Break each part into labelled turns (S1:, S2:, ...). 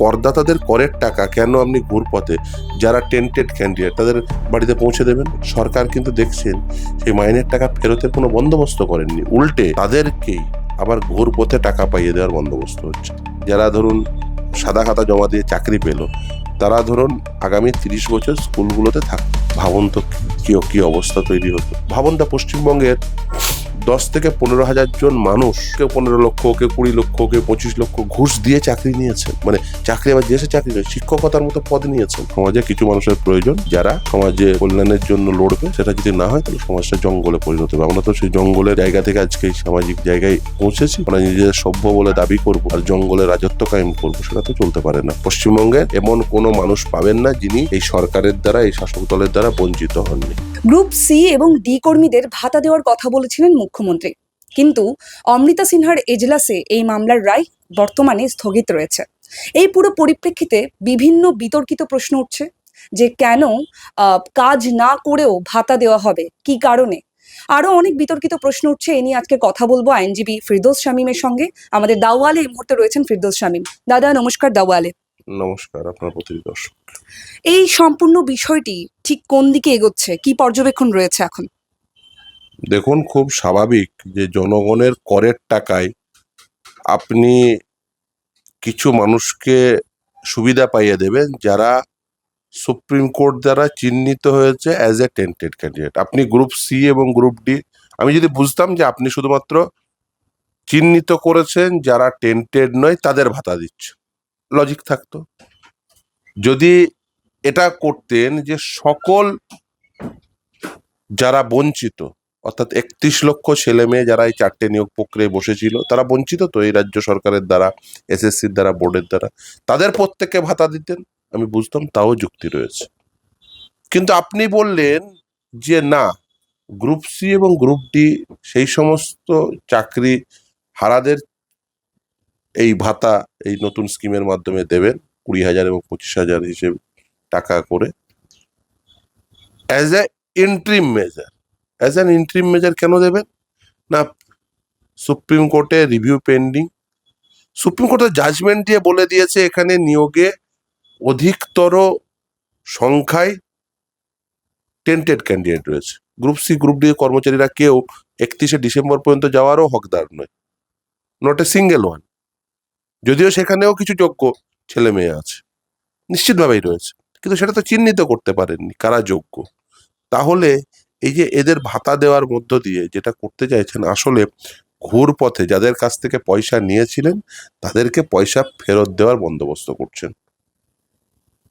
S1: করদাতাদের করের টাকা কেন আপনি ঘুরপথে যারা টেন্টেড ক্যান্ডিডেট তাদের বাড়িতে পৌঁছে দেবেন? সরকার কিন্তু দেখছেন সেই মাইনের টাকা ফেরতের কোনো বন্দোবস্ত করেননি। উল্টে তাদেরকেই আবার ঘুরপথে টাকা পাইয়ে দেওয়ার বন্দোবস্ত হচ্ছে। যারা ধরুন সাদা খাতা জমা দিয়ে চাকরি পেল, তারা ধরুন আগামী তিরিশ বছর স্কুলগুলোতে থাক। ভাবুন তো কি কি অবস্থা তৈরি হতো। ভাবনটা পশ্চিমবঙ্গের দশ থেকে পনেরো হাজার জন মানুষ, কেউ পনেরো লক্ষ, কেউ কুড়ি লক্ষ, কেউ পঁচিশ লক্ষ ঘুষ দিয়ে চাকরি নিয়েছেন। মানে চাকরি আবার দেশে চাকরি নয়, শিক্ষকতার মতো পদ নিয়েছেন। সমাজে কিছু মানুষের প্রয়োজন, যারা সমাজে কল্যাণের জন্য লড়বে, সেটা যদি না হয়, তাহলে সমাজটা জঙ্গলে পরিণত হবে। আমরা তো সেই জঙ্গলের জায়গা থেকে আজকে সামাজিক জায়গায় পৌঁছেছি। আমরা নিজেদের সভ্য বলে দাবি করব আর জঙ্গলে রাজত্ব কায়েম করব, সেটা তো চলতে পারে না। পশ্চিমবঙ্গে এমন কোনো মানুষ পাবেন না যিনি এই সরকারের দ্বারা, এই শাসক দলের দ্বারা বঞ্চিত হননি।
S2: গ্রুপ সি এবং ডি কর্মীদের ভাতা দেওয়ার কথা বলেছিলেন মুখ্যমন্ত্রী। কিন্তু অমৃতা সিনহার এজলাসে এই মামলার রায় বর্তমানে স্থগিত রয়েছে। এই পুরো পরিপ্রেক্ষিতে বিভিন্ন বিতর্কিত প্রশ্ন উঠছে যে কেন কাজ না করেও ভাতা দেওয়া হবে? কি কারণে? আরও অনেক বিতর্কিত প্রশ্ন উঠছে। এ নিয়ে আজকে কথা বলব আইনজীবী ফিরদোস শামীমের সঙ্গে। আমাদের দাওয়ালে এই মুহূর্তে রয়েছেন ফিরদোস শামীম। দাদা নমস্কার দাওয়ালে।
S1: নমস্কার আপনার প্রতিটি দর্শক।
S2: এই সম্পূর্ণ বিষয়টি ঠিক কোন দিকে এগোচ্ছে? কি পর্যবেক্ষণ রয়েছে এখন?
S1: দেখুন, খুব স্বাভাবিক যে জনগণের করের টাকায় আপনি কিছু মানুষকে সুবিধা পাইয়ে দেবেন যারা সুপ্রিম কোর্ট দ্বারা চিহ্নিত হয়েছে অ্যাজ এ টেন্টেড ক্যান্ডিডেট আপনি গ্রুপ সি এবং গ্রুপ ডি আমি যদি বুঝতাম যে আপনি শুধুমাত্র চিহ্নিত করেছেন, যারা টেন্টেড নয়, তাদের ভাতা দিচ্ছে। লজিক থাকতো। যদি এটা করতেন যে সকল যারা বঞ্চিত অর্থাৎ একত্রিশ লক্ষ ছেলে মেয়ে যারা এই চারটে নিয়োগ প্রক্রিয়ায় বসেছিল, তারা বঞ্চিত তো এই রাজ্য সরকারের দ্বারা, এসএসসির দ্বারা, বোর্ডের দ্বারা। তাদের প্রত্যেককে ভাতা দিতেন, আমি বুঝতাম তাও যুক্তি রয়েছে। কিন্তু আপনি বললেন যে না, গ্রুপ সি এবং গ্রুপ ডি সেই সমস্ত চাকরি হারাদের এই ভাতা, এই নতুন স্কিমের মাধ্যমে দেবেন, কুড়ি হাজার এবং পঁচিশ হাজার হিসেবে টাকা করে। As a interim measure as an interim measure কেন দেবেন? না, সুপ্রিম কোর্টে রিভিউ পেন্ডিং সুপ্রিম কোর্টের জাজমেন্ট দিয়ে বলে দিয়েছে, এখানে নিয়োগে অধিকতর সংখ্যায় টেন্টেড ক্যান্ডিডেট রয়েছে। গ্রুপ সি গ্রুপ ডি কর্মচারীরা কেউ একত্রিশে ডিসেম্বর পর্যন্ত যাওয়ারও হকদার নয়। নট এ সিঙ্গেল ওয়ান যদিও সেখানেও কিছু যোগ্য ছেলে মেয়ে আছে। নিশ্চিতভাবেই রয়েছে। কিন্তু সেটা তো চিহ্নিত করতে পারেননি। কারা যোগ্য? তাহলে এই যে এদের ভাতা দেওয়ার মধ্য দিয়ে যেটা করতে চাইছেন আসলে ঘুর পথে যাদের কাছ থেকে পয়সা নিয়েছিলেন, তাদেরকে পয়সা ফেরত দেওয়ার বন্দোবস্ত করছেন।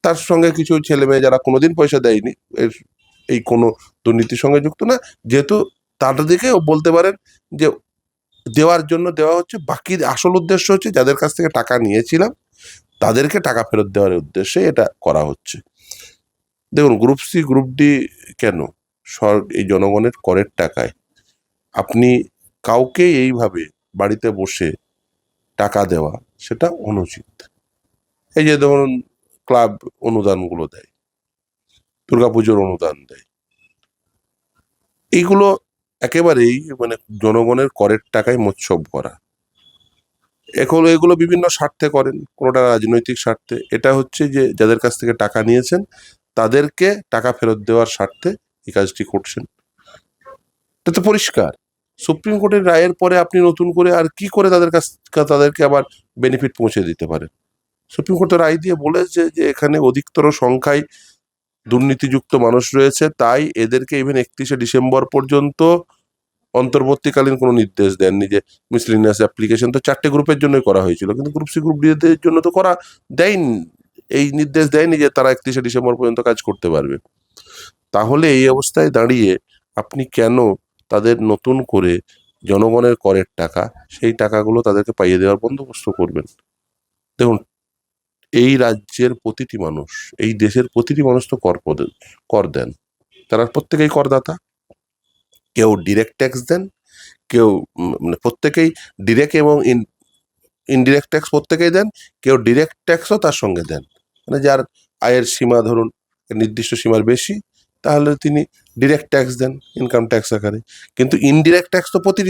S1: তার সঙ্গে কিছু ছেলে মেয়ে যারা কোনোদিন পয়সা দেয়নি, এর এই কোনো দুর্নীতির সঙ্গে যুক্ত না, যেহেতু তাদেরকে বলতে পারেন যে দেওয়ার জন্য দেওয়া হচ্ছে, বাকি আসল উদ্দেশ্য হচ্ছে যাদের কাছ থেকে টাকা নিয়েছিলাম, তাদেরকে টাকা ফেরত দেওয়ার উদ্দেশ্যে এটা করা হচ্ছে। দেখুন, গ্রুপ সি, গ্রুপ ডি কেন? সর, এই জনগণের করের টাকায়। আপনি কাউকে এইভাবে বাড়িতে বসে টাকা দেওয়া সেটা অনুচিত। এই যে ধরুন ক্লাব অনুদানগুলো দেয়, দুর্গাপুজোর অনুদান দেয়। এইগুলো একেবারেই মানে জনগণের করের টাকায় মোৎসব করা। এখন এগুলো বিভিন্ন স্বার্থে করেন, কোনোটা রাজনৈতিক স্বার্থে। এটা হচ্ছে যে যাদের কাছ থেকে টাকা নিয়েছেন, তাদেরকে টাকা ফেরত দেওয়ার স্বার্থে এই কাজটি করছেন। এটা তো পরিষ্কার। সুপ্রিম কোর্টের রায়ের পরে আপনি নতুন করে আর কি করে তাদের কাছ, তাদেরকে আবার বেনিফিট পৌঁছে দিতে পারেন? সুপ্রিম কোর্টের রায় দিয়ে বলেছে যে এখানে অধিকতর সংখ্যায় দুর্নীতিযুক্ত মানুষ রয়েছে, তাই এদেরকে ইভেন একত্রিশে ডিসেম্বর পর্যন্ত অন্তর্বর্তীকালীন কোনো নির্দেশ দেননি যে মিসলিনিয়াস অ্যাপ্লিকেশন তো চারটে গ্রুপের জন্যই করা হয়েছিল, কিন্তু গ্রুপ সি গ্রুপ ডি এর জন্য তো করা দেয়নি, এই নির্দেশ দেয়নি যে তারা একত্রিশে ডিসেম্বর পর্যন্ত কাজ করতে পারবে। তাহলে এই অবস্থায় দাঁড়িয়ে আপনি কেন তাদের নতুন করে জনগণের করের টাকা, সেই টাকাগুলো তাদেরকে পাইয়ে দেওয়ার বন্দোবস্ত করবেন? দেখুন, এই রাজ্যের প্রতিটি মানুষ, এই দেশের প্রতিটি মানুষ তো কর কর দেন। তারা প্রত্যেকেই করদাতা। কেউ ডিরেক্ট ট্যাক্স দেন, কেউ মানে প্রত্যেকেই ডিরেক্ট এবং ইন ইনডিরেক্ট ট্যাক্স প্রত্যেকেই দেন, কেউ ডিরেক্ট ট্যাক্সও তার সঙ্গে দেন। মানে যার আয়ের সীমা ধরুন, নির্দিষ্ট সীমার বেশি তাহলে তিনি ডিরেক্ট ট্যাক্স দেন ইনকাম ট্যাক্স আকারে। কিন্তু ইনডিরেক্ট ট্যাক্স তো প্রতি,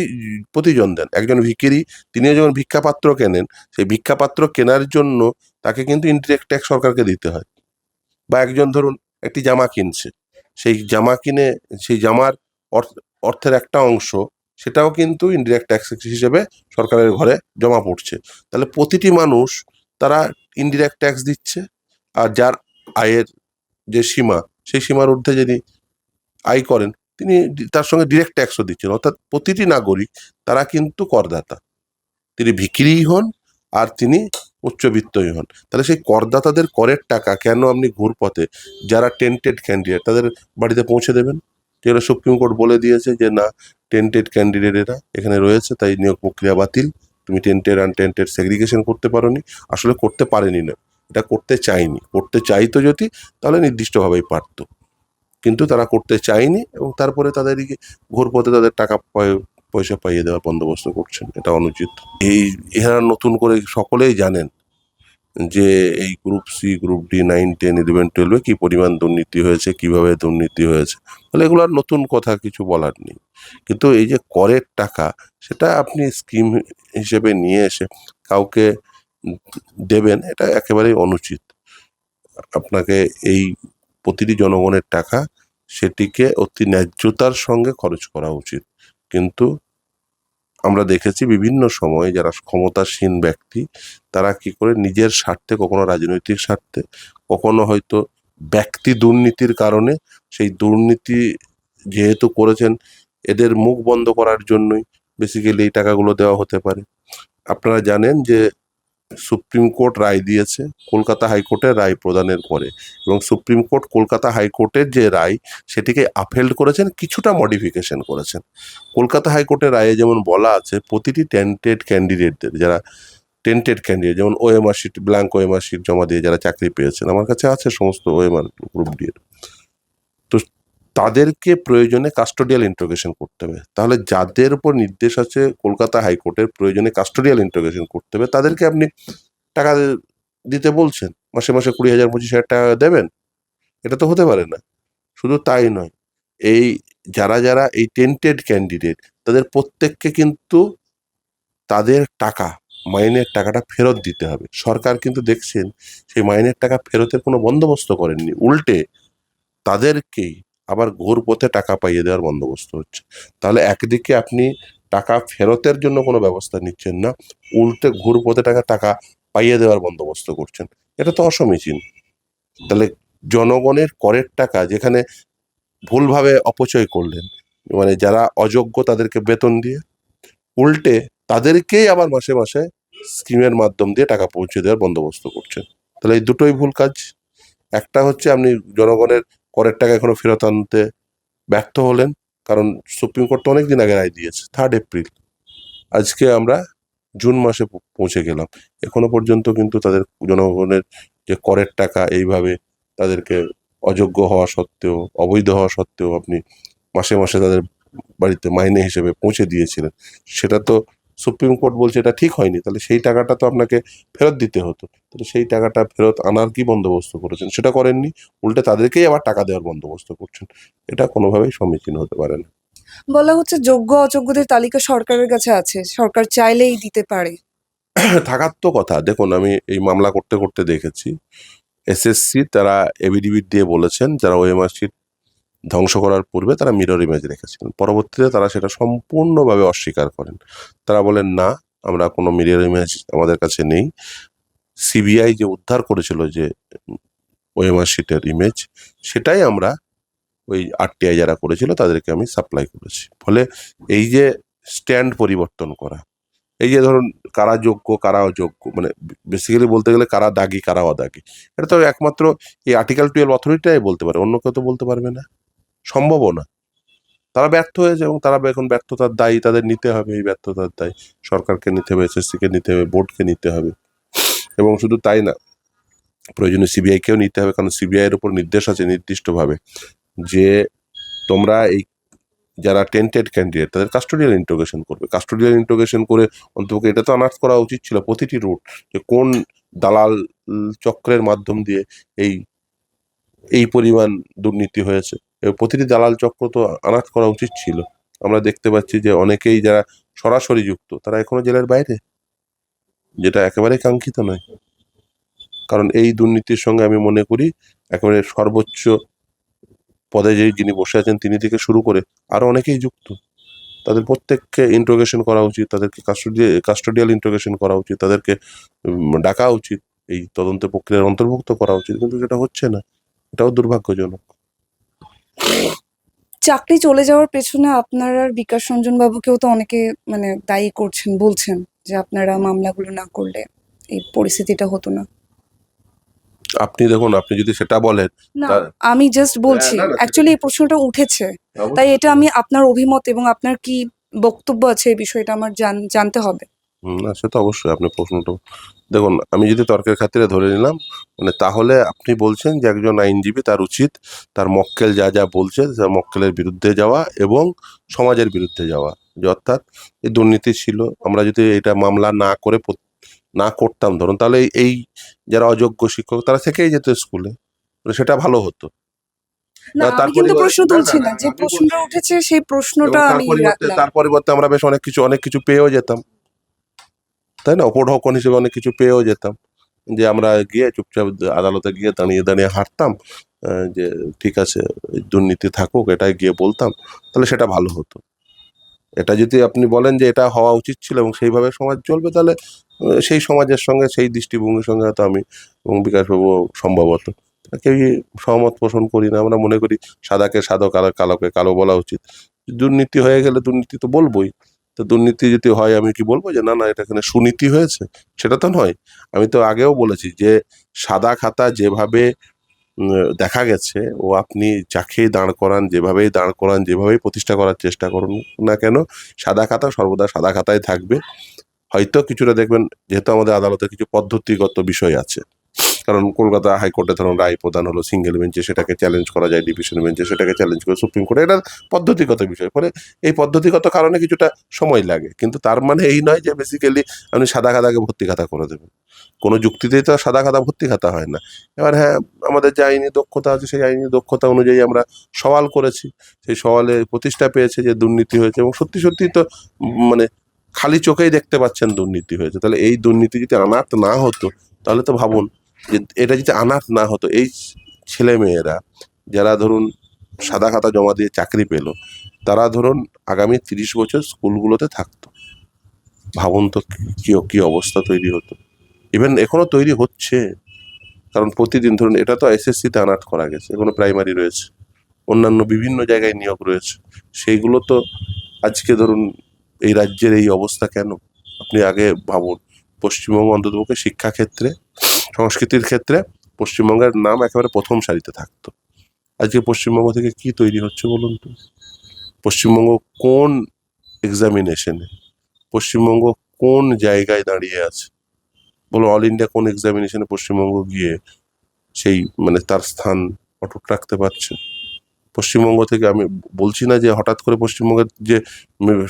S1: প্রতিজন দেন। একজন ভিকিরি তিনিও যখন ভিক্ষাপাত্র কেনেন, সেই ভিক্ষাপাত্র কেনার জন্য তাকে কিন্তু ইনডিরেক্ট ট্যাক্স সরকারকে দিতে হয়। বা একজন ধরুন একটি জামা কিনছে, সেই জামা কিনে, সেই জামার অর- অর্থের একটা অংশ, সেটাও কিন্তু ইনডিরেক্ট ট্যাক্স হিসেবে সরকারের ঘরে জমা পড়ছে। তাহলে প্রতিটি মানুষ তারা ইনডিরেক্ট ট্যাক্স দিচ্ছে, আর যার আয়ের যে সীমা সেই সীমার ঊর্ধ্বে যিনি আয় করেন, তিনি তার সঙ্গে ডিরেক্ট ট্যাক্সও দিচ্ছেন। অর্থাৎ প্রতিটি নাগরিক, তারা কিন্তু করদাতা। তিনি ভিখিরিই হন আর তিনি উচ্চবিত্তই হন। তাহলে সেই করদাতাদের করের টাকা কেন আপনি ঘুরপথে, যারা টেন্টেড ক্যান্ডিডেট তাদের বাড়িতে পৌঁছে দেবেন? যেগুলো সুপ্রিম কোর্ট বলে দিয়েছে যে, না টেন্টেড ক্যান্ডিডেটেরা এখানে রয়েছে, তাই নিয়োগ প্রক্রিয়া বাতিল। তুমি টেন্টেড আনটেন্টেড সেগ্রিগেশন করতে পারোনি। আসলে করতে পারেনি না। এটা করতে চাইনি করতে চাইতো যদি, তাহলে নির্দিষ্টভাবেই পারতো। কিন্তু তারা করতে চায়নি এবং তারপরে তাদেরকে ঘুরপথে তাদের টাকা পয়- পয়সা পাইয়ে দেওয়ার বন্দোবস্ত করছেন, এটা অনুচিত। এই, এরা নতুন করে সকলেই জানেন যে এই group C group D nine ten eleven টুয়েলভে কী পরিমাণ দুর্নীতি হয়েছে, কীভাবে দুর্নীতি হয়েছে। তাহলে এগুলো আর নতুন কথা কিছু বলার নেই। কিন্তু এই যে করের টাকা, সেটা আপনি স্কিম হিসেবে নিয়ে এসে কাউকে দেবেন, এটা একেবারেই অনুচিত। আপনাকে এই প্রতিটি জনগণের টাকা সেটিকে অতি ন্যায্যতার সঙ্গে খরচ করা উচিত। কিন্তু আমরা দেখেছি বিভিন্ন সময়ে যারা ক্ষমতাসীন ব্যক্তি, তারা কি করে নিজের স্বার্থে, কখনো রাজনৈতিক স্বার্থে, কখনো হয়তো ব্যক্তি দুর্নীতির কারণে সেই দুর্নীতি যেহেতু করেছেন, এদের মুখ বন্ধ করার জন্যই বেসিক্যালি এই টাকাগুলো দেওয়া হতে পারে। আপনারা জানেন যে সুপ্রিম কোর্ট রায় দিয়েছে, কলকাতা হাইকোর্টের রায় প্রদানের পরে। এবং সুপ্রিম কোর্ট কলকাতা হাইকোর্টের যে রায়, সেটিকে আপহেল্ড করেছেন, কিছুটা মডিফিকেশন করেছেন। কলকাতা হাইকোর্টের রায়ে যেমন বলা আছে, প্রতিটি টেন্টেড ক্যান্ডিডেটদের যারা টেন্টেড ক্যান্ডিডেট যেমন OMR sheet blank OMR sheet জমা দিয়ে যারা চাকরি পেয়েছেন, আমার কাছে আছে সমস্ত ওএমআর গ্রুপ ডি এর তো তাদেরকে প্রয়োজনে কাস্টোডিয়াল ইন্টারোগেশন করতে হবে। তাহলে যাদের উপর নির্দেশ আছে কলকাতা হাইকোর্টের প্রয়োজনে কাস্টোডিয়াল ইন্টারোগেশন করতে হবে, তাদেরকে আপনি টাকা দিতে বলছেন, মাসে মাসে কুড়ি হাজার, পঁচিশ হাজার টাকা দেবেন। এটা তো হতে পারে না। শুধু তাই নয়, এই যারা যারা এই টেন্টেড ক্যান্ডিডেট তাদের প্রত্যেককে কিন্তু তাদের টাকা, মাইনের টাকাটা ফেরত দিতে হবে। সরকার কিন্তু দেখছেন, সেই মাইনের টাকা ফেরতের কোনো বন্দোবস্ত করেননি। উল্টে তাদেরকেই আবার ঘোর পথে টাকা পাইয়ে দেওয়ার বন্দোবস্ত হচ্ছে। তাহলে একদিকে আপনি টাকা ফেরতের জন্য কোনো ব্যবস্থা নিচ্ছেন না, উল্টে ঘুর পথে টাকা টাকা পাইয়ে দেওয়ার বন্দোবস্ত করছেন। এটা তো অসমীচীন তাহলে জনগণের করের টাকা যেখানে ভুলভাবে অপচয় করলেন মানে যারা অযোগ্য তাদেরকে বেতন দিয়ে, উল্টে তাদেরকেই আবার মাসে মাসে স্কিমের মাধ্যম দিয়ে টাকা পৌঁছে দেওয়ার বন্দোবস্ত করছেন। তাহলে এই দুটোই ভুল কাজ। একটা হচ্ছে আপনি জনগণের করের টাকা এখনও ফেরত আনতে ব্যর্থ হলেন, কারণ সুপ্রিম কোর্ট তো অনেক দিন আগে রায় দিয়েছে থার্ড এপ্রিল আজকে আমরা জুন মাসে পৌঁছে গেলাম। এখনও পর্যন্ত কিন্তু তাদের জনগণের যে করের টাকা এইভাবে তাদেরকে অযোগ্য হওয়া সত্ত্বেও, অবৈধ হওয়া সত্ত্বেও আপনি মাসে মাসে তাদের বাড়িতে মাইনে হিসেবে পৌঁছে দিয়েছিলেন, সেটা তো সুপ্রিম কোর্ট বলছে এটা ঠিক হয়নি তাহলে সেই টাকাটা তো আপনাকে ফেরত দিতে হতো। তাহলে সেই টাকাটা ফেরত আনার কি বন্দোবস্ত করেছেন? সেটা করেননি উল্টে তাদেরকেই আবার টাকা দেওয়ার বন্দোবস্ত করছেন। এটা কোনোভাবেই সম্মুখীন হতে পারে না।
S2: বলা হচ্ছে যোগ্য অযোগ্যদের তালিকা সরকারের কাছে আছে সরকার চাইলেই দিতে পারে।
S1: থাকার তো কথা দেখুন আমি এই মামলা করতে করতে দেখেছি এসএসসি তারা এভিডিভিট দিয়ে বলেছেন যারা ওএমআর শিট ধ্বংস করার পূর্বে তারা মিরর ইমেজ রেখেছিলেন। পরবর্তীতে তারা সেটা সম্পূর্ণভাবে অস্বীকার করেন। তারা বলেন, না, আমরা কোনো মিরর ইমেজ আমাদের কাছে নেই। সিবিআই যে উদ্ধার করেছিল যে ওএমআর শিটের ইমেজ সেটাই আমরা ওই আরটিআই যারা করেছিল তাদেরকে আমি সাপ্লাই করেছি। ফলে এই যে স্ট্যান্ড পরিবর্তন করা, এই যে ধরুন কারা যোগ্য, কারা অযোগ্য মানে বেসিক্যালি বলতে গেলে কারা দাগি, কারা অদাগি, এটা তো একমাত্র এই আর্টিকেল টুয়েলভ অথরিটিটাই বলতে পারে, অন্য কেউ তো বলতে পারবে না। সম্ভবও না। তারা ব্যর্থ হয়েছে এবং তারা এখন ব্যর্থতার দায়ী, তাদের নিতে হবে এই ব্যর্থতার দায়ী। সরকারকে নিতে হবে, এসএসসিকে নিতে হবে, বোর্ডকে নিতে হবে। এবং শুধু তাই না, প্রয়োজনে সিবিআইকেও নিতে হবে, কারণ সিবিআই এর উপর নির্দেশ আছে নির্দিষ্টভাবে যে তোমরা এই যারা টেন্টেড ক্যান্ডিডেট, তাদের কাস্টোডিয়াল ইন্টোগেশন করবে। কাস্টোডিয়াল ইন্টোগেশন করে অন্তত এটা তো আনার্স করা উচিত ছিল, প্রতিটি রুট যে কোন দালাল চক্রের মাধ্যম দিয়ে এই এই পরিমাণ দুর্নীতি হয়েছে। প্রতিটি দালাল চক্র তো আনার্স করা উচিত ছিল। আমরা দেখতে পাচ্ছি যে অনেকেই যারা সরাসরি যুক্ত, তারা এখনও জেলের বাইরে, যেটা একেবারেই কাঙ্ক্ষিত নয়। কারণ এই দুর্নীতির সঙ্গে আমি মনে করি, একেবারে সর্বোচ্চ পদে যেই যিনি বসে আছেন, তিনি থেকে শুরু করে আরও অনেকেই যুক্ত। তাদের প্রত্যেককে ইন্ট্রোগেশন করা উচিত, তাদেরকে কাস্টোডিয়াল কাস্টোডিয়াল ইন্ট্রোগেশন করা উচিত, তাদেরকে ডাকা উচিত। এই তদন্ত প্রক্রিয়ার অন্তর্ভুক্ত করা উচিত, কিন্তু সেটা হচ্ছে না, এটাও দুর্ভাগ্যজনক।
S2: চাকরি চলে যাওয়ার পেছনে আপনার আর বিকাশ রঞ্জন বাবুকেও তো অনেকে মানে দায়ী করছেন বলছেন যে আপনারা মামলাগুলো না করলে এই পরিস্থিতিটা হতো না।
S1: আপনি দেখুন আপনি যদি সেটা বলেন
S2: না আমি জাস্ট বলছি অ্যাকচুয়ালি এই প্রশ্নটা উঠেছে। তাই এটা আমি আপনার অভিমত এবং আপনার কি বক্তব্য আছে এই বিষয়টা আমার জান- জানতে হবে।
S1: না সে তো অবশ্যই আপনি প্রশ্নটা দেখুন আমি যদি তর্কের খাতিরে ধরে নিলাম মানে তাহলে আপনি বলছেন যে একজন আইনজীবী তার উচিত তার মক্কেল যা যা বলছে তার মক্কেলের বিরুদ্ধে যাওয়া এবং সমাজের বিরুদ্ধে যাওয়া। যে অর্থাৎ এই দুর্নীতি ছিল আমরা যদি এটা মামলা না করে না করতাম ধরুন তাহলে এই- যারা অযোগ্য শিক্ষক তারা থেকেই যেত স্কুলে সেটা ভালো হতো।
S2: কিন্তু প্রশ্ন তুলছি
S1: না,
S2: যে প্রশ্নটা উঠেছে সেই প্রশ্নটা আমি
S1: তার পরিবর্তে আমরা বেশ অনেক কিছু অনেক কিছু পেয়েও যেতাম। তাই না? উপঢৌকন হিসেবে অনেক কিছু পেয়েও যেতাম। যে আমরা গিয়ে চুপচাপ আদালতে গিয়ে দাঁড়িয়ে দাঁড়িয়ে হাঁটতাম যে ঠিক আছে, দুর্নীতি থাকুক, এটাই গিয়ে বলতাম, তাহলে সেটা ভালো হতো। এটা যদি আপনি বলেন যে এটা হওয়া উচিত ছিল এবং সেইভাবে সমাজ চলবে, তাহলে সেই সমাজের সঙ্গে, সেই দৃষ্টিভঙ্গির সঙ্গে হয়তো আমি এবং বিকাশবাবু সম্ভবত। কেউই সহমত পোষণ করি না। আমরা মনে করি সাদাকে সাদা কালো কালোকে কালো বলা উচিত। দুর্নীতি হয়ে গেলে দুর্নীতি তো বলবোই। তো দুর্নীতি যদি হয়, আমি কি বলব যে, না না, এটা এখানে সুনীতি হয়েছে? সেটা তো নয়। আমি তো আগেও বলেছি যে, সাদা খাতা যেভাবে দেখা গেছে, ও আপনি যাকেই দাঁড় করান, যেভাবেই দাঁড় করান, যেভাবেই প্রতিষ্ঠা করার চেষ্টা করুন না কেন, সাদা খাতা সর্বদা সাদা খাতায় থাকবে। হয়তো কিছুটা দেখবেন, যেহেতু আমাদের আদালতে কিছু পদ্ধতিগত বিষয় আছে। কারণ কলকাতা হাইকোর্টে ধরুন রায় প্রদান হলো সিঙ্গেল বেঞ্চে সেটাকে চ্যালেঞ্জ করা যায় ডিভিশন বেঞ্চে সেটাকে চ্যালেঞ্জ করে সুপ্রিম কোর্টে এটা পদ্ধতিগত বিষয়, ফলে এই পদ্ধতিগত কারণে কিছুটা সময় লাগে। কিন্তু তার মানে এই নয় যে বেসিক্যালি আপনি সাদা খাতাকে ভর্তি খাতা করে দেবেন। কোনো যুক্তিতেই তো সাদা খাতা ভর্তি খাতা হয় না। এবার হ্যাঁ আমাদের যে আইনি দক্ষতা আছে, সেই আইনি দক্ষতা অনুযায়ী আমরা সওয়াল করেছি। সেই সওয়ালে প্রতিষ্ঠা পেয়েছে যে দুর্নীতি হয়েছে, এবং সত্যি সত্যি তো মানে খালি চোখেই দেখতে পাচ্ছেন দুর্নীতি হয়েছে। তাহলে এই দুর্নীতি যদি আনাত না হতো, তাহলে তো ভাবুন যে এটা যদি আনাত না হতো, এই ছেলে মেয়েরা যারা ধরুন সাদা খাতা জমা দিয়ে চাকরি পেল, তারা ধরুন আগামী তিরিশ বছর স্কুলগুলোতে থাকতো। ভাবুন তো কী কী অবস্থা তৈরি হতো। ইভেন এখনও তৈরি হচ্ছে। কারণ প্রতিদিন ধরুন এটা তো এসএসসিতে আনাট করা গেছে, এখনও প্রাইমারি রয়েছে। অন্যান্য বিভিন্ন জায়গায় নিয়োগ রয়েছে। সেইগুলো তো আজকে ধরুন এই রাজ্যের এই অবস্থা কেন? আপনি আগে ভাবুন, পশ্চিমবঙ্গ অন্ততপক্ষে শিক্ষাক্ষেত্রে সংস্কৃতির ক্ষেত্রে পশ্চিমবঙ্গের নাম একেবারে প্রথম সারিতে থাকতো। আজকে পশ্চিমবঙ্গ থেকে কি তৈরি হচ্ছে বলুন তো? পশ্চিমবঙ্গ কোন এক্সামিনেশনে পশ্চিমবঙ্গ কোন জায়গায় দাঁড়িয়ে আছে? বলো অল ইন্ডিয়া কোন এক্সামিনেশনে পশ্চিমবঙ্গ গিয়ে সেই মানে তার স্থান অটুট রাখতে পারছে? পশ্চিমবঙ্গ থেকে আমি বলছি না যে হঠাৎ করে পশ্চিমবঙ্গের যে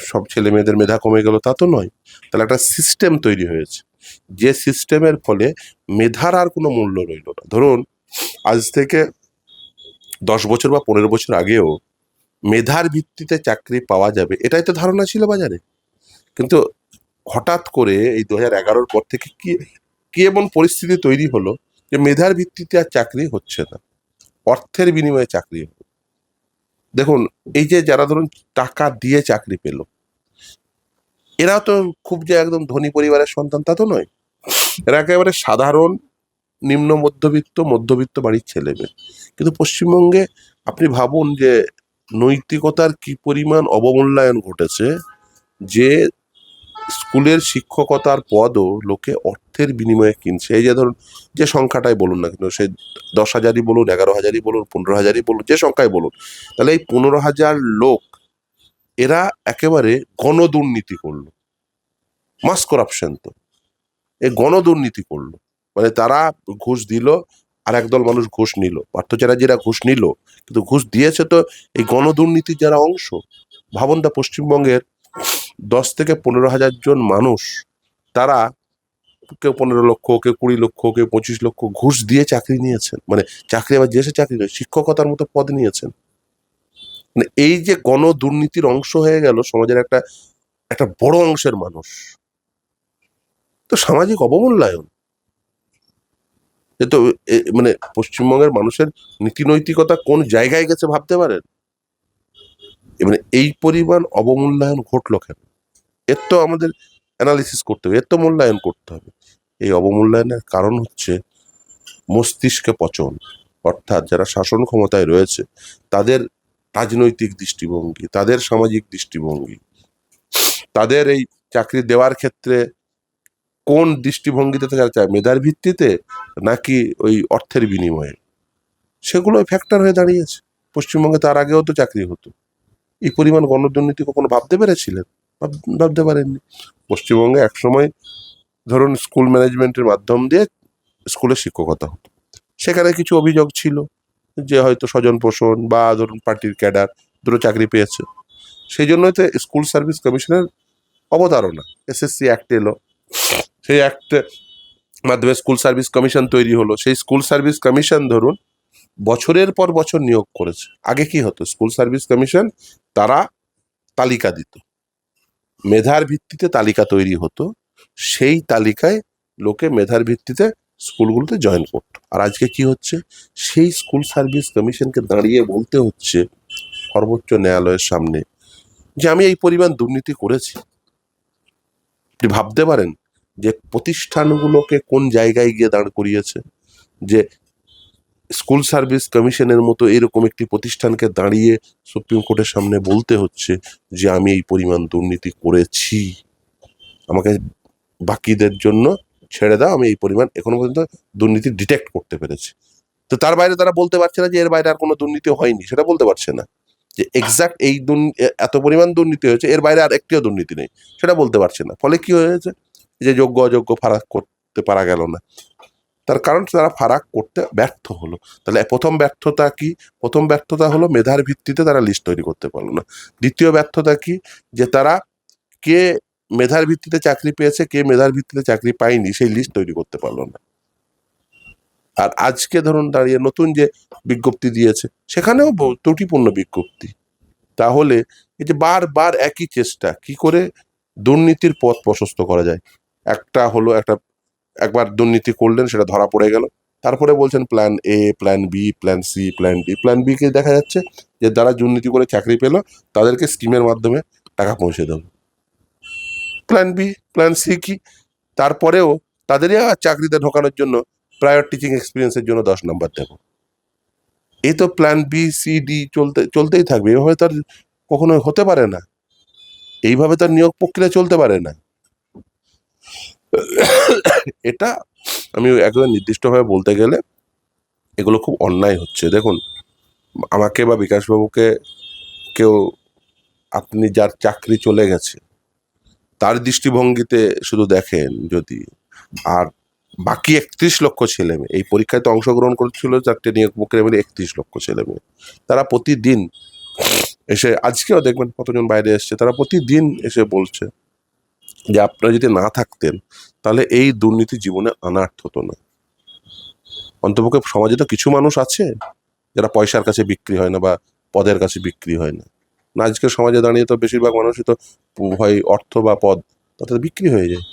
S1: সব ছেলে মেয়েদের মেধা কমে গেল তা তো নয়। তাহলে একটা সিস্টেম তৈরি হয়েছে। যে সিস্টেমের ফলে মেধার আর কোনো মূল্য রইল না। ধরুন, আজ থেকে দশ বছর বা পনেরো বছর আগেও মেধার ভিত্তিতে চাকরি পাওয়া যাবে, এটাই তো ধারণা ছিল বাজারে। কিন্তু হঠাৎ করে এই দু হাজার এগারোর পর থেকে কি কি এমন পরিস্থিতি তৈরি হলো যে মেধার ভিত্তিতে আর চাকরি হচ্ছে না, অর্থের বিনিময়ে চাকরি দেখুন, এই যে যারা ধরুন টাকা দিয়ে চাকরি পেল এরাও তো খুব যে একদম ধনী পরিবারের সন্তান, তা তো নয়। এরা একেবারে সাধারণ, নিম্ন মধ্যবিত্ত মধ্যবিত্ত বাড়ির ছেলে মেয়ে কিন্তু পশ্চিমবঙ্গে আপনি ভাবুন যে নৈতিকতার কি পরিমাণ অবমূল্যায়ন ঘটেছে, যে স্কুলের শিক্ষকতার পদও লোকে অর্থের বিনিময়ে কিনছে। এই যে ধরুন, যে সংখ্যাটাই বলুন না কিন্তু সে দশ হাজারই বলুন, এগারো হাজারই বলুন, পনেরো হাজারই বলুন, যে সংখ্যায় বলুন, তাহলে এই পনেরো হাজার লোক এরা একেবারে গণদুর্নীতি করল। মাস করাপশন তো। এই গণদুর্নীতি করল। মানে তারা ঘুষ দিল, আর একদল মানুষ ঘুষ নিল। পার্থ চ্যাটার্জিরা ঘুষ নিল, কিন্তু ঘুষ দিয়েছে তো এই গণদুর্নীতির যারা অংশ ভাবনটা পশ্চিমবঙ্গের দশ থেকে পনেরো হাজার জন মানুষ, তারা কেউ পনেরো লক্ষ, কেউ কুড়ি লক্ষ, কেউ পঁচিশ লক্ষ ঘুষ দিয়ে চাকরি নিয়েছেন। মানে চাকরি আবার যে চাকরি শিক্ষকতার মতো পদ নিয়েছেন। এই যে গণ দুর্নীতির অংশ হয়ে গেল সমাজের একটা একটা বড় অংশের মানুষ। তো সামাজিক অবমূল্যায়ন। তো মানে পশ্চিমবঙ্গের মানুষের নীতি নৈতিকতা কোন জায়গায় গেছে ভাবতে পারেন? মানে এই পরিমাণ অবমূল্যায়ন ঘটলো কেন? এর তো আমাদের অ্যানালিসিস করতে হবে, এর তো মূল্যায়ন করতে হবে। এই অবমূল্যায়নের কারণ হচ্ছে মস্তিষ্কে পচন। অর্থাৎ যারা শাসন ক্ষমতায় রয়েছে, তাদের রাজনৈতিক দৃষ্টিভঙ্গি, তাদের সামাজিক দৃষ্টিভঙ্গি। তাদের এই চাকরি দেওয়ার ক্ষেত্রে কোন দৃষ্টিভঙ্গিতে তারা চায়? মেধার ভিত্তিতে নাকি ওই অর্থের বিনিময়ে? সেগুলো ফ্যাক্টর হয়ে দাঁড়িয়েছে। পশ্চিমবঙ্গে তার আগেও তো চাকরি হতো। এই পরিমাণ গণদুর্নীতি কখনো ভাবতে পেরেছিলেন? ভাব- ভাবতে পারেননি। পশ্চিমবঙ্গে একসময় ধরুন স্কুল ম্যানেজমেন্টের মাধ্যম দিয়ে স্কুলে শিক্ষকতা হতো। সেখানে কিছু অভিযোগ ছিল। যে হয়তো স্বজন পোষণ বা ধরুন পার্টির ক্যাডার দুটো চাকরি পেয়েছে। সেই জন্যই তো স্কুল সার্ভিস কমিশনের অবতারণা এসএসসি অ্যাক্ট এলো। সেই অ্যাক্টের মাধ্যমে স্কুল সার্ভিস কমিশন তৈরি হলো। সেই স্কুল সার্ভিস কমিশন ধরুন বছরের পর বছর নিয়োগ করেছে। আগে কি হতো? স্কুল সার্ভিস কমিশন তারা তালিকা দিত। মেধার ভিত্তিতে তালিকা তৈরি হতো। সেই তালিকায় লোকে মেধার ভিত্তিতে স্কুলগুলোতে জয়েন করতো। আর আজকে কি হচ্ছে? সেই স্কুল সার্ভিস কমিশনকে দাঁড়িয়ে বলতে হচ্ছে সর্বোচ্চ ন্যায়ালয়ের সামনে যে আমি এই পরিমাণ দুর্নীতি করেছি। ভাবতে পারেন যে প্রতিষ্ঠানগুলোকে কোন জায়গায় গিয়ে দাঁড় করিয়েছে? যে স্কুল সার্ভিস কমিশনের মতো এরকম একটি প্রতিষ্ঠানকে দাঁড়িয়ে সুপ্রিম কোর্টের সামনে বলতে হচ্ছে যে আমি এই পরিমাণ দুর্নীতি করেছি। আমাকে বাকিদের জন্য ছেড়ে দাও, আমি এই পরিমাণ এখনও পর্যন্ত দুর্নীতি ডিটেক্ট করতে পেরেছি। তো তার বাইরে তারা বলতে পারছে না যে এর বাইরে আর কোনো দুর্নীতি হয়নি, সেটা বলতে পারছে না। যে এক্সাক্ট এই এত পরিমাণ দুর্নীতি হয়েছে, এর বাইরে আর একটিও দুর্নীতি নেই, সেটা বলতে পারছে না। ফলে কি হয়েছে? যে যোগ্য অযোগ্য ফারাক করতে পারা গেল না। তার কারণ তারা ফারাক করতে ব্যর্থ হলো। তাহলে প্রথম ব্যর্থতা কি? প্রথম ব্যর্থতা হলো মেধার ভিত্তিতে তারা লিস্ট তৈরি করতে পারল না। দ্বিতীয় ব্যর্থতা কি? যে তারা কে মেধার ভিত্তিতে চাকরি পেয়েছে, কে মেধার ভিত্তিতে চাকরি পায়নি, সেই লিস্ট তৈরি করতে পারল না। আর আজকে ধরুন দাঁড়িয়ে নতুন যে বিজ্ঞপ্তি দিয়েছে, সেখানেও ত্রুটিপূর্ণ বিজ্ঞপ্তি। তাহলে এই যে বারবার একই চেষ্টা, কি করে দুর্নীতির পথ প্রশস্ত করা যায়? একটা হলো একটা, একবার দুর্নীতি করলেন, সেটা ধরা পড়ে গেল। তারপরে বলছেন plan A plan B plan C plan D plan B কে দেখা যাচ্ছে যে যারা দুর্নীতি করে চাকরি পেল, তাদেরকে স্কিমের মাধ্যমে টাকা পৌঁছে দেবো। প্ল্যান বি প্ল্যান সি কি? তারপরেও তাদেরই আবার চাকরিতে ঢোকানোর জন্য প্রায়র টিচিং এক্সপিরিয়েন্সের জন্য দশ নম্বর দেবো। এই তো প্ল্যান বি সি ডি চলতে, চলতেই থাকবে। এভাবে তার কখনো হতে পারে না। এইভাবে তার নিয়োগ প্রক্রিয়া চলতে পারে না। এটা আমি একদম নির্দিষ্টভাবে বলতে গেলে এগুলো খুব অন্যায় হচ্ছে। দেখুন, আমাকে বা বিকাশবাবুকে কেউ, আপনি যার চাকরি চলে গেছে তার দৃষ্টিভঙ্গিতে শুধু দেখেন যদি। আর বাকি একত্রিশ লক্ষ ছেলে মেয়ে, এই পরীক্ষায় তো অংশগ্রহণ করেছিল চারটে নিয়োগ প্রক্রিয়া মিলে একত্রিশ লক্ষ ছেলে মেয়ে। তারা প্রতিদিন এসে, আজকেও দেখবেন কতজন বাইরে এসছে, তারা প্রতিদিন এসে বলছে যে আপনারা যদি না থাকতেন, তাহলে এই দুর্নীতি জীবনে আনার্থ হতো না। অন্তপক্ষে সমাজে তো কিছু মানুষ আছে যারা পয়সার কাছে বিক্রি হয় না বা পদের কাছে বিক্রি হয় না। আজকের সমাজে দাঁড়িয়ে তো বেশিরভাগ মানুষই তো হয় অর্থ বা পদ, তাতে বিক্রি হয়ে যায়।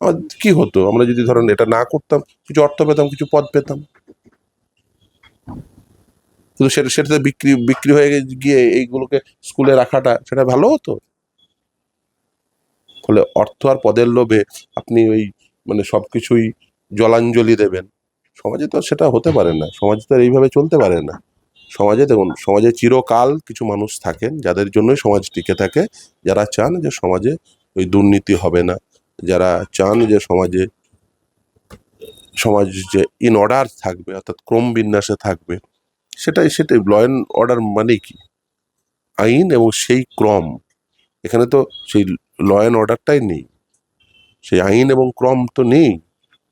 S1: আমার কি হতো? আমরা যদি ধরেন এটা না করতাম, কিছু অর্থ পেতাম, কিছু পদ পেতাম। কিন্তু সেটা, সেটাতে বিক্রি বিক্রি হয়ে গিয়ে এইগুলোকে স্কুলে রাখাটা, সেটা ভালো হতো? ফলে অর্থ আর পদের লোভে আপনি ওই মানে সব কিছুই জলাঞ্জলি দেবেন। সমাজে তো সেটা হতে পারে না, সমাজে তো এইভাবে চলতে পারে না। সমাজে, দেখুন, সমাজে চিরকাল কিছু মানুষ থাকেন যাদের জন্যই সমাজ টিকে থাকে। যারা চান যে সমাজে ওই দুর্নীতি হবে না, যারা চান যে সমাজে, সমাজ যে ইন অর্ডার থাকবে, অর্থাৎ ক্রম বিন্যাসে থাকবে, সেটাই সেটাই ল অ্যান্ড অর্ডার মানে কি? আইন এবং সেই ক্রম, এখানে তো সেই ল অ্যান্ড অর্ডারটাই নেই। সেই আইন এবং ক্রম তো নেই।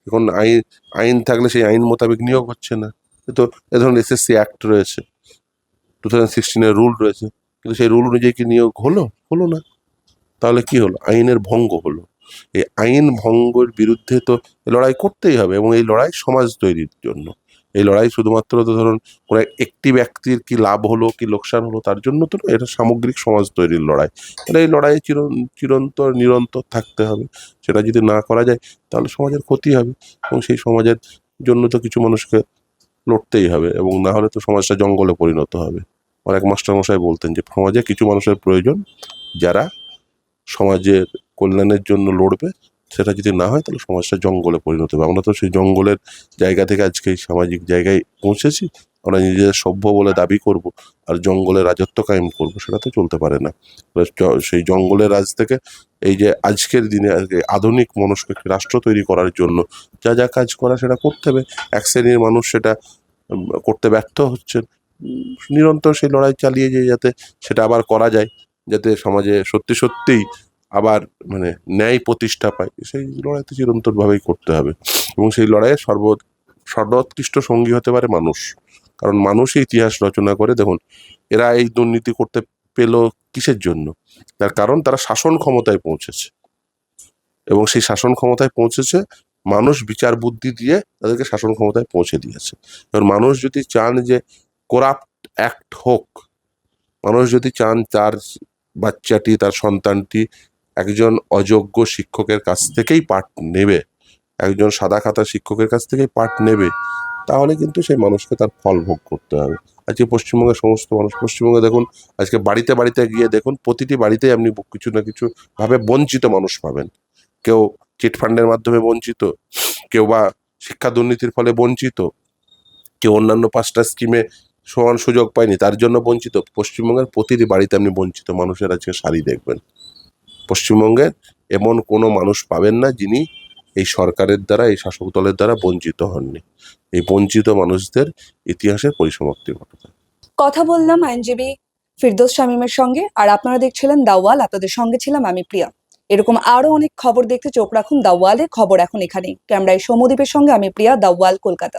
S1: এখন আইন আইন থাকলে সেই আইন মোতাবেক নিয়োগ হচ্ছে না। তো, এ ধরুন এসএসসি অ্যাক্ট রয়েছে। টু থাউজেন্ড সিক্সটিনের রুল রয়েছে। কিন্তু সেই রুল অনুযায়ী কি নিয়োগ হলো? হলো না। তাহলে কি হলো? আইনের ভঙ্গ হলো। এই আইন ভঙ্গের বিরুদ্ধে তো লড়াই করতেই হবে এবং এই লড়াই সমাজ তৈরির জন্য। এই লড়াই শুধুমাত্র তো ধরুন কোনো একটি ব্যক্তির কি লাভ হলো, কি লোকসান হলো, তার জন্য তো এটা সামগ্রিক সমাজ তৈরির লড়াই। তাহলে এই লড়াই চির চিরন্তর নিরন্তর থাকতে হবে। সেটা যদি না করা যায়, তাহলে সমাজের ক্ষতি হবে। এবং সেই সমাজের জন্য তো কিছু মানুষকে লড়তেই হবে এবং না হলে তো সমাজটা জঙ্গলে পরিণত হবে। এক মাস্টারমশাই বলতেন যে, সমাজে কিছু মানুষের প্রয়োজন, যারা সমাজের কল্যাণের জন্য লড়বে, সেটা যদি না হয় তাহলে সমাজটা জঙ্গলে পরিণত হবে। আমরা তো সেই জঙ্গলের জায়গা থেকে আজকে সামাজিক জায়গায় পৌঁছেছি, আমরা নিজেদের সভ্য বলে দাবি করব আর জঙ্গলে রাজত্ব কায়েম করব, সেটা তো চলতে পারে না। সেই জঙ্গলের রাজ থেকে এই যে আজকের দিনে আধুনিক মনস্ক রাষ্ট্র তৈরি করার জন্য যা যা কাজ করা সেটা করতে হবে। এক শ্রেণির মানুষ সেটা করতে ব্যর্থ হচ্ছেন। নিরন্তর সেই লড়াই চালিয়ে যে যাতে সেটা আবার করা যায়, যাতে সমাজে সত্যি সত্যিই আবার মানে ন্যায় প্রতিষ্ঠা পায়। সেই লড়াই তো চিরন্তরভাবেই করতে হবে। এবং সেই লড়াইয়ে সর্ব, সর্বোৎকৃষ্ট সঙ্গী হতে পারে মানুষ। কারণ মানুষই ইতিহাস রচনা করে, দেখুন, এরা এই দুর্নীতি করতে পেল কিসের জন্য? তার কারণ তারা শাসন ক্ষমতায় পৌঁছেছে। এবং সেই শাসন ক্ষমতায় পৌঁছেছে মানুষ বিচার বুদ্ধি দিয়ে তাদেরকে শাসন ক্ষমতায় পৌঁছে দিয়েছে। এবার মানুষ যদি চান যে করাপ্ট অ্যাক্ট হোক, মানুষ যদি চান তার বাচ্চাটি, তার সন্তানটি একজন অযোগ্য শিক্ষকের কাছ থেকেই পাঠ নেবে, একজন সাদা খাতা শিক্ষকের কাছ থেকেই পাঠ নেবে, তাহলে কিন্তু সেই মানুষকে তার ফল ভোগ করতে হবে। আজকে পশ্চিমবঙ্গের সমস্ত মানুষ, পশ্চিমবঙ্গে দেখুন, আজকে বাড়িতে বাড়িতে গিয়ে দেখুন, প্রতিটি বাড়িতেই আপনি কিছু না কিছু ভাবে বঞ্চিত মানুষ পাবেন। কেউ চিটফান্ডের মাধ্যমে বঞ্চিত, কেউ বা শিক্ষা দুর্নীতির ফলে বঞ্চিত, কেউ অন্যান্য পাঁচটা স্কিমে সমান সুযোগ পায়নি, তার জন্য বঞ্চিত। পশ্চিমবঙ্গের প্রতিটি বাড়িতে আপনি বঞ্চিত মানুষের আজকে শাড়ি দেখবেন। পশ্চিমবঙ্গের এমন কোনো মানুষ পাবেন না যিনি এই সরকারের দ্বারা, এই শাসক দলের দ্বারা বঞ্চিত হননি। এই বঞ্চিত মানুষদের ইতিহাসের পরিসমাপ্তি ঘটবে।
S2: কথা বললাম আইনজীবী ফিরদোস শামীমের সঙ্গে, আর আপনারা দেখছিলেন দাওয়াল আপনাদের সঙ্গে ছিলাম আমি প্রিয়া। এরকম আরও অনেক খবর দেখতে চোখ রাখুন। দাওয়ালে খবর এখন এখানে ক্যামেরায় সৌমদ্বীপের সঙ্গে আমি প্রিয়া, দাওয়াল কলকাতা।